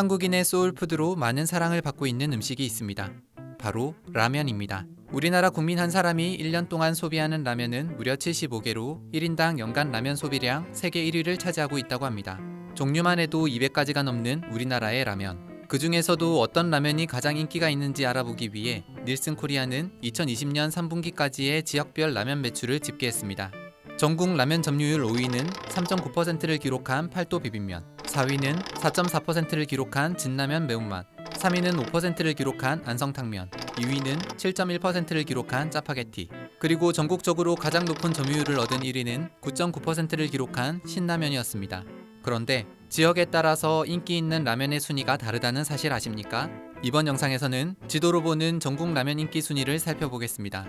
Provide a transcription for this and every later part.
한국인의 소울푸드로 많은 사랑을 받고 있는 음식이 있습니다. 바로 라면입니다. 우리나라 국민 한 사람이 1년 동안 소비하는 라면은 무려 75개로 1인당 연간 라면 소비량 세계 1위를 차지하고 있다고 합니다. 종류만 해도 200가지가 넘는 우리나라의 라면. 그 중에서도 어떤 라면이 가장 인기가 있는지 알아보기 위해 닐슨 코리아는 2020년 3분기까지의 지역별 라면 매출을 집계했습니다. 전국 라면 점유율 5위는 3.9%를 기록한 팔도 비빔면, 4위는 4.4%를 기록한 진라면 매운맛, 3위는 5%를 기록한 안성탕면, 2위는 7.1%를 기록한 짜파게티, 그리고 전국적으로 가장 높은 점유율을 얻은 1위는 9.9%를 기록한 신라면이었습니다. 그런데 지역에 따라서 인기 있는 라면의 순위가 다르다는 사실 아십니까? 이번 영상에서는 지도로 보는 전국 라면 인기 순위를 살펴보겠습니다.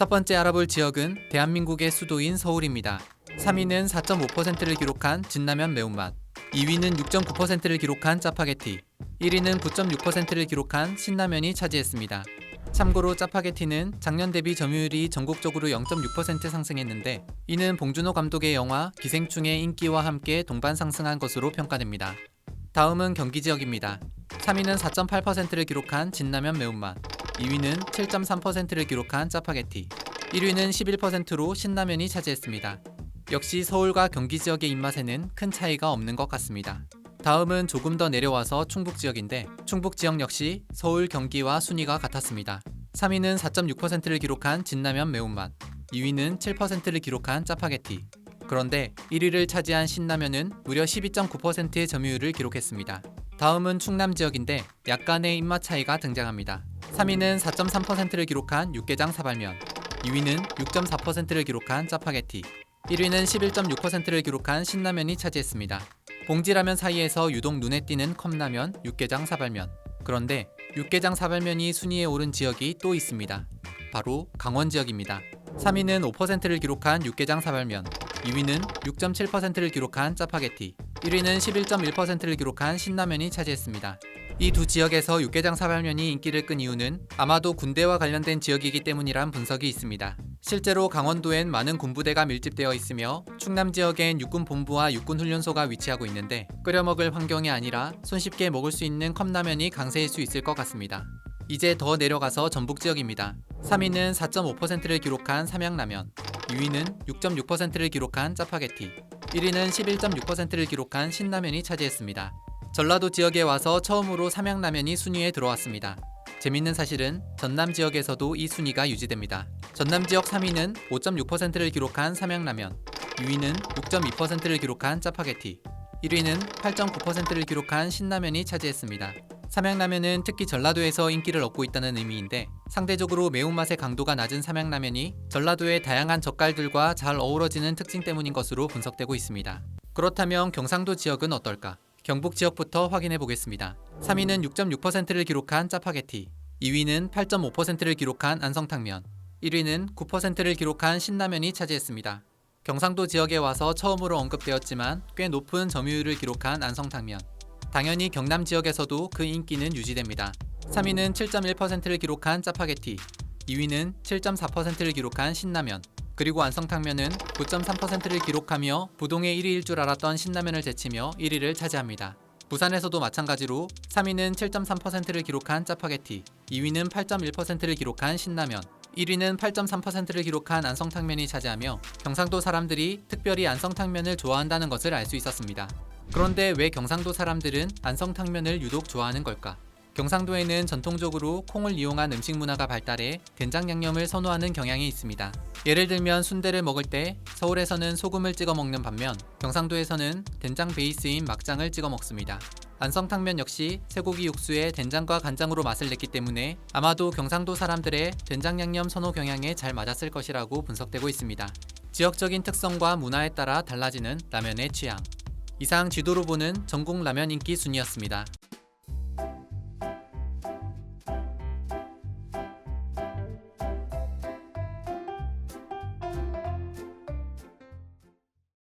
첫 번째 알아볼 지역은 대한민국의 수도인 서울입니다. 3위는 4.5%를 기록한 진라면 매운맛, 2위는 6.9%를 기록한 짜파게티, 1위는 9.6%를 기록한 신라면이 차지했습니다. 참고로 짜파게티는 작년 대비 점유율이 전국적으로 0.6% 상승했는데 이는 봉준호 감독의 영화 기생충의 인기와 함께 동반 상승한 것으로 평가됩니다. 다음은 경기 지역입니다. 3위는 4.8%를 기록한 진라면 매운맛, 2위는 7.3%를 기록한 짜파게티, 1위는 11%로 신라면이 차지했습니다. 역시 서울과 경기 지역의 입맛에는 큰 차이가 없는 것 같습니다. 다음은 조금 더 내려와서 충북 지역인데 충북 지역 역시 서울, 경기와 순위가 같았습니다. 3위는 4.6%를 기록한 진라면 매운맛, 2위는 7%를 기록한 짜파게티. 그런데 1위를 차지한 신라면은 무려 12.9%의 점유율을 기록했습니다. 다음은 충남 지역인데 약간의 입맛 차이가 등장합니다. 3위는 4.3%를 기록한 육개장 사발면, 2위는 6.4%를 기록한 짜파게티, 1위는 11.6%를 기록한 신라면이 차지했습니다. 봉지라면 사이에서 유독 눈에 띄는 컵라면, 육개장 사발면. 그런데 육개장 사발면이 순위에 오른 지역이 또 있습니다. 바로 강원 지역입니다. 3위는 5%를 기록한 육개장 사발면, 2위는 6.7%를 기록한 짜파게티, 1위는 11.1%를 기록한 신라면이 차지했습니다. 이 두 지역에서 육개장 사발면이 인기를 끈 이유는 아마도 군대와 관련된 지역이기 때문이란 분석이 있습니다. 실제로 강원도엔 많은 군부대가 밀집되어 있으며 충남 지역엔 육군 본부와 육군 훈련소가 위치하고 있는데 끓여 먹을 환경이 아니라 손쉽게 먹을 수 있는 컵라면이 강세일 수 있을 것 같습니다. 이제 더 내려가서 전북 지역입니다. 3위는 4.5%를 기록한 삼양라면, 2위는 6.6%를 기록한 짜파게티, 1위는 11.6%를 기록한 신라면이 차지했습니다. 전라도 지역에 와서 처음으로 삼양라면이 순위에 들어왔습니다. 재밌는 사실은 전남 지역에서도 이 순위가 유지됩니다. 전남 지역 3위는 5.6%를 기록한 삼양라면, 2위는 6.2%를 기록한 짜파게티, 1위는 8.9%를 기록한 신라면이 차지했습니다. 삼양라면은 특히 전라도에서 인기를 얻고 있다는 의미인데 상대적으로 매운맛의 강도가 낮은 삼양라면이 전라도의 다양한 젓갈들과 잘 어우러지는 특징 때문인 것으로 분석되고 있습니다. 그렇다면 경상도 지역은 어떨까? 경북 지역부터 확인해 보겠습니다. 3위는 6.6%를 기록한 짜파게티, 2위는 8.5%를 기록한 안성탕면, 1위는 9%를 기록한 신라면이 차지했습니다. 경상도 지역에 와서 처음으로 언급되었지만 꽤 높은 점유율을 기록한 안성탕면. 당연히 경남 지역에서도 그 인기는 유지됩니다. 3위는 7.1%를 기록한 짜파게티, 2위는 7.4%를 기록한 신라면, 그리고 안성탕면은 9.3%를 기록하며 부동의 1위일 줄 알았던 신라면을 제치며 1위를 차지합니다. 부산에서도 마찬가지로 3위는 7.3%를 기록한 짜파게티, 2위는 8.1%를 기록한 신라면, 1위는 8.3%를 기록한 안성탕면이 차지하며 경상도 사람들이 특별히 안성탕면을 좋아한다는 것을 알 수 있었습니다. 그런데 왜 경상도 사람들은 안성탕면을 유독 좋아하는 걸까? 경상도에는 전통적으로 콩을 이용한 음식 문화가 발달해 된장 양념을 선호하는 경향이 있습니다. 예를 들면 순대를 먹을 때 서울에서는 소금을 찍어 먹는 반면 경상도에서는 된장 베이스인 막장을 찍어 먹습니다. 안성탕면 역시 쇠고기 육수에 된장과 간장으로 맛을 냈기 때문에 아마도 경상도 사람들의 된장 양념 선호 경향에 잘 맞았을 것이라고 분석되고 있습니다. 지역적인 특성과 문화에 따라 달라지는 라면의 취향. 이상 지도로 보는 전국 라면 인기 순이었습니다.